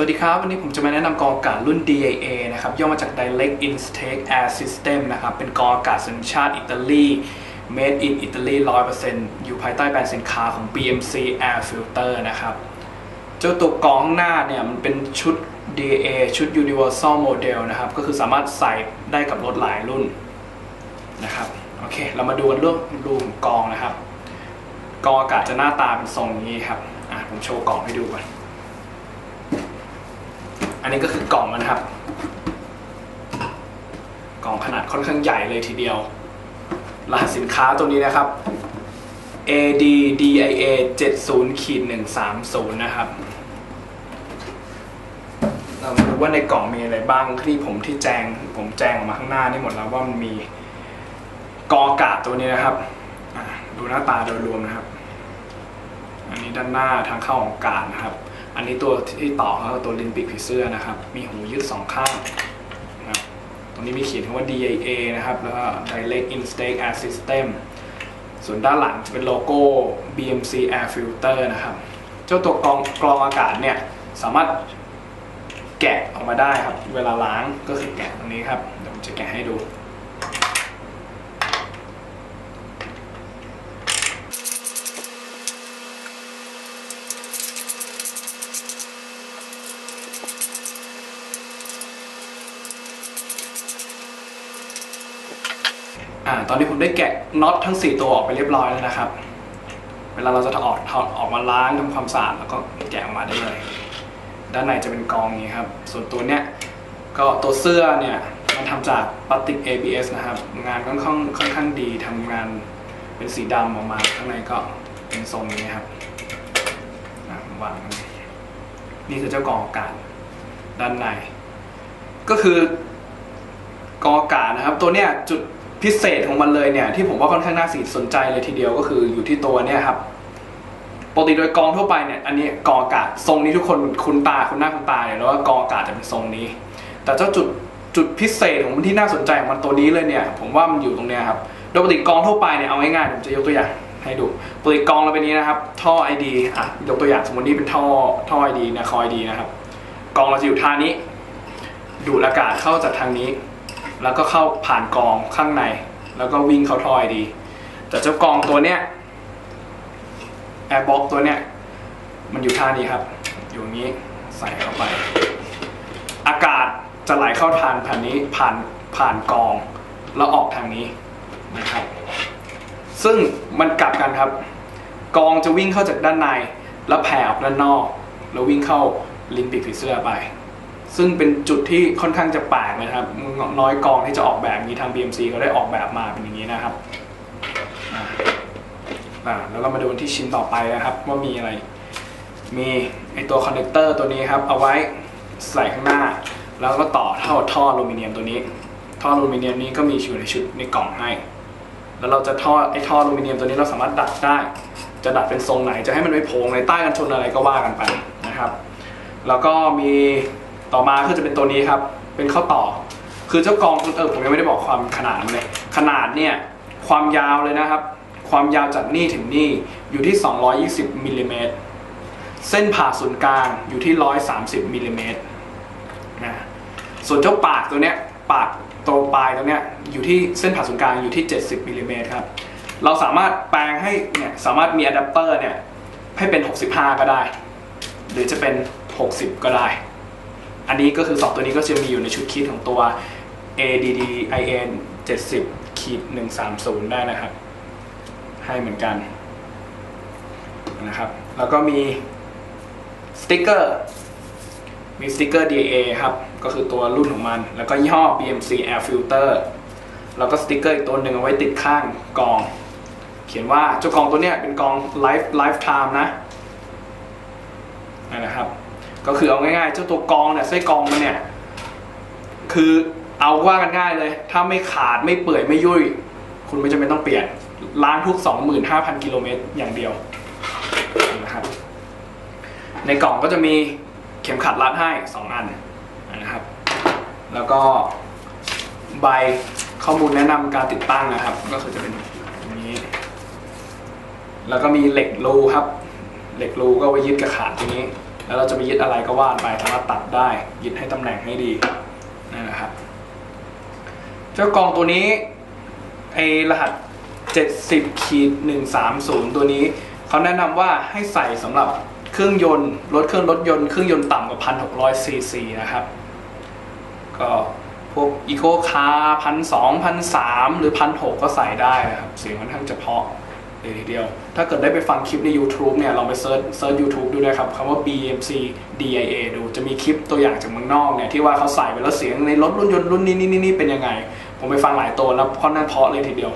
สวัสดีครับ วันนี้ผมจะมาแนะนำกองอากาศรุ่น DIA นะครับ ย่อมาจาก Direct Intake Air System นะครับ เป็นกองอากาศสัญชาติอิตาลี Made in Italy 100%อยู่ภายใต้แบรนด์สินค้าของ BMC Air Filter นะครับ เจ้าตัวกรองหน้าเนี่ย มันเป็นชุด DIA ชุด Universal Model นะครับ ก็คือสามารถใส่ได้กับรถหลายรุ่นนะครับ โอเค เรามาดูกันเรื่องรูของกรองนะครับกรองอากาศจะหน้าตาเป็นทรงนี้ครับ อะ ผมโชว์กองให้ดูก่อน อันนี้ก็คือกล่องมันครับ กล่องขนาดค่อนข้างใหญ่เลยทีเดียว รหัสสินค้าตัวนี้นะครับ ADDIA 70ขีด130 นะครับ เรามาดูว่าในกล่องมีอะไรบ้างที่ผมที่แจงผมแจงออกมาข้างหน้านี่หมดแล้วว่ามันมีกองอากาศตัวนี้นะครับ ดูหน้าตาโดยรวมนะครับ อันนี้ด้านหน้าทางเข้าของกาศนะครับ อันนี้ตัวที่ต่อเขาตัวลินปิกผีเสื้อนะครับ มีหูยืดสองข้างนะครับตรงนี้มีเขียนคำว่า DIA นะครับ แล้วก็ Direct Intake Air System ส่วนด้านหลังจะเป็นโลโก้ BMC Air Filter นะครับ เจ้าตัวกรองกรองอากาศเนี่ย สามารถแกะออกมาได้ครับ เวลาล้างก็คือแกะตรงนี้ครับ เดี๋ยวผมจะแกะให้ดู อ่าตอนนี้ผมได้แกะน็อตทั้ง 4 ตัวออกไปเรียบร้อยแล้วนะครับ เวลาเราจะถอดถอดออกมาล้างทำความสะอาดแล้วก็แกะออกมาได้เลย ด้านในจะเป็นกรองอย่างนี้ครับ ส่วนตัวเนี้ยก็ตัวเสื้อเนี่ยมันทำจากพลาสติก ABS นะครับ งานค่อนข้างค่อนข้างดีทำงานเป็นสีดำออกมาข้างในก็เป็นทรงนี้ครับวางนี่คือเจ้ากรองอากาศด้านใน ก็คือกรองอากาศนะครับ ตัวเนี้ยจุด พิเศษของมันเลยเนี่ยที่ผมว่าค่อนข้างน่าสนใจเลยทีเดียวก็คืออยู่ที่ตัวเนี่ยครับปกติโดยกองทั่วไปเนี่ยอันนี้กองอากาศทรงนี้ทุกคนคุ้นตาคุ้นหน้าคุ้นตาเนี่ยแล้วว่ากองอากาศจะเป็นทรงนี้ แต่เจ้าจุดจุดพิเศษของมันที่น่าสนใจของมันตัวนี้เลยเนี่ย ผมว่ามันอยู่ตรงเนี้ยครับโดยปกติกองทั่วไปเนี่ยเอาง่ายๆผมจะยกตัวอย่างให้ดูปกติกองเราเป็นนี้นะครับ ท่อ ID อะยกตัวอย่างสมมตินี่เป็นท่อท่อ ID นะคอยดีนะครับกองเราจะอยู่ท่านี้ ดูดอากาศเข้าจากทางนี้ แล้วก็เข้าผ่านกองข้างใน แล้วก็วิ่งเข้าท่อ ID แต่เจ้ากองตัวเนี้ยแอร์บ็อกตัวเนี้ยมันอยู่ท่านี้ครับ อยู่นี้ใส่เข้าไป อากาศจะไหลเข้าทางผ่านนี้ผ่านผ่านกอง แล้วออกทางนี้นะครับ ซึ่งมันกลับกันครับ กองจะวิ่งเข้าจากด้านใน แล้วแผ่ออกด้านนอก แล้ววิ่งเข้าลิมปิกผีเสื้อไป ซึ่งเป็นจุดที่ค่อนข้างจะแปลกนะครับน้อยกองที่จะออกแบบนี้ทาง BMC ก็ได้ออกแบบมาเป็นอย่างนี้นะครับแล้วเรามาดูที่ชิ้นต่อไปนะครับว่ามีอะไร มีไอตัวคอนเนคเตอร์ตัวนี้ครับ เอาไว้ใส่ข้างหน้า แล้วก็ต่อเท่าท่ออลูมิเนียมตัวนี้ ท่ออลูมิเนียมนี้ก็มีอยู่ในชุดในกล่องให้ แล้วเราจะท่อไอท่ออลูมิเนียมตัวนี้เราสามารถดัดได้ จะดัดเป็นทรงไหนจะให้มันไม่โพงในใต้กันชนอะไรก็ว่ากันไปนะครับ แล้วก็มี ต่อมาก็จะเป็นตัวนี้ครับ เป็นข้อต่อ คือเจ้ากองเออผมยังไม่ได้บอกความขนาดเลย ขนาดเนี่ยความยาวเลยนะครับ ความยาวจากนี่ถึงนี่อยู่ที่ 220มิลลิเมตร เส้นผ่าศูนย์กลางอยู่ที่ 130มิลลิเมตรนะ ส่วนเจ้าปากตัวเนี้ย ปากตรงปลายตัวเนี้ยอยู่ที่เส้นผ่าศูนย์กลางอยู่ที่ 70มิลลิเมตรครับ เราสามารถแปลงให้เนี่ยสามารถมีอะแดปเตอร์เนี่ยให้เป็น 65 ก็ได้ หรือจะเป็น 60 ก็ได้ อันนี้ก็คือ 2 ตัวนี้ก็จะมีอยู่ในชุดคิดของตัว ADDIN 70ขีด130 ได้นะครับ ให้เหมือนกันนะครับ แล้วก็มีสติกเกอร์มีสติกเกอร์ DA ครับ ก็คือตัวรุ่นของมัน แล้วก็ยี่ห้อ BMC Air Filter แล้วก็สติกเกอร์อีกตัวหนึ่งเอาไว้ติดข้างกอง เขียนว่าเจ้ากองตัวเนี้ยเป็นกอง life lifetime นะนั่นนะครับ ก็คือเอาง่ายๆ เจ้าตัวกองเนี่ยไส้กองมันเนี่ย คือเอาว่ากันง่ายเลย ถ้าไม่ขาดไม่เปื่อยไม่ยุ่ย คุณไม่จำเป็นต้องเปลี่ยนล้างทุก 25,000 กิโลเมตรอย่างเดียวนะครับ ในกล่องก็จะมีเข็มขัดรัดให้ 2 อันนะครับ แล้วก็ใบข้อมูลแนะนำการติดตั้งนะครับ ก็คือจะเป็นอย่างนี้ แล้วก็มีเหล็กรูครับ เหล็กรูก็ไว้ยึดกับขาดตรงนี้ แล้วเราจะไปยึดอะไรก็ว่าไปสามารถตัดได้ยึดให้ตำแหน่งให้ดีนั่นนะครับ เจ้ากองตัวนี้ไอรหัส 70ขีด130 ตัวนี้ เขาแนะนำว่าให้ใส่สำหรับเครื่องยนต์รถเครื่องรถยนต์เครื่องยนต์ต่ำกว่า 1,600ซีซีนะครับ ก็พวกอีโคคาร์พันสองพันสามหรือพันหกก็ใส่ได้นะครับ เสียงค่อนข้างจะเพาะ เลยทีเดียว ถ้าเกิดได้ไปฟังคลิปใน YouTube เนี่ย ลองไปเซิร์ชเซิร์ช YouTube ดูนะครับคำว่า BMC DIA ดู จะมีคลิปตัวอย่างจากเมืองนอกเนี่ย ที่ว่าเขาใส่ไปแล้วเสียงในรถรุ่นยนต์รุ่นนี้นี่นี่เป็นยังไง ผมไปฟังหลายตัวแล้วค่อนข้างเพาะเลยทีเดียว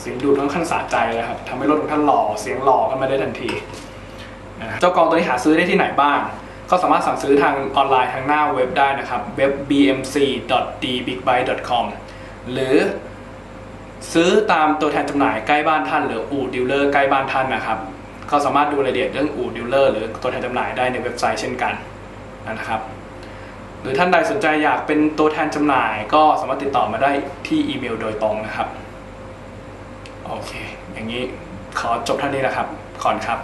เสียงดูดค่อนข้างสะใจเลยครับทำให้รถของท่านหล่อ เสียงหล่อกันมาได้ทันทีนะเจ้ากองตัวนี้หาซื้อได้ที่ไหนบ้างก็สามารถสั่งซื้อทางออนไลน์ทางหน้าเว็บได้นะครับเว็บ bmc.dbigbike.com หรือ ซื้อตามตัวแทนจำหน่ายใกล้บ้านท่านหรืออู่ดีลเลอร์ใกล้บ้านท่านนะครับก็สามารถดูรายละเอียดเรื่องอู่ดีลเลอร์หรือตัวแทนจำหน่ายได้ในเว็บไซต์เช่นกันนะครับ หรือท่านใดสนใจอยากเป็นตัวแทนจำหน่าย ก็สามารถติดต่อมาได้ที่อีเมลโดยตรงนะครับโอเค อย่างนี้ขอจบเท่านี้นะครับขอนครับ